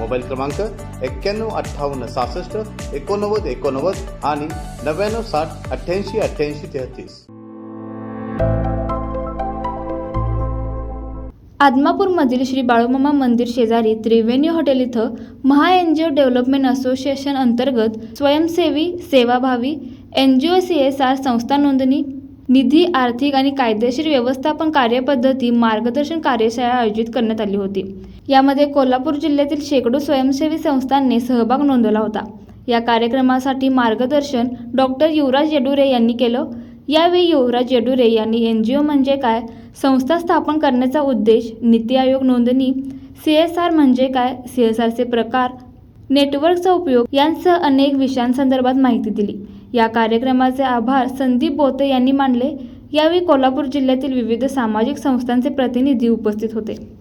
Mobile क्रमांक एक्क्याण्णव अठ्ठावन्न सहासष्ट एकोणनव्वद एकोणनव्वद आणि नव्याण्णव साठ अठ्ठ्याऐंशी अठ्ठ्याऐंशी तेहतीस. आदमापूरमधील श्री बाळूमामा मंदिर शेजारी त्रिवेणी हॉटेल इथं Maha N G O development association अंतर्गत स्वयंसेवी सेवाभावी N G O C S R संस्था नोंदणी निधी आर्थिक आणि कायदेशीर व्यवस्थापन कार्यपद्धती मार्गदर्शन कार्यशाळा आयोजित करण्यात आली होती. यामध्ये कोल्हापूर जिल्ह्यातील शेकडो स्वयंसेवी संस्थांनी सहभाग नोंदवला होता. या कार्यक्रमासाठी मार्गदर्शन डॉक्टर युवराज येडुरे यांनी केलं. यावेळी युवराज येडुरे यांनी एन जी ओ म्हणजे काय संस्था स्थापन करण्याचा उद्देश नीती आयोग नोंदणी सी एस आर म्हणजे काय सी एस आरचे प्रकार नेटवर्कचा उपयोग यांसह अनेक विषयांसंदर्भात माहिती दिली. या कार्यक्रमाचे आभार संदीप बोते यांनी मानले. यावेळी कोल्हापूर जिल्ह्यातील विविध सामाजिक संस्थांचे प्रतिनिधी उपस्थित होते.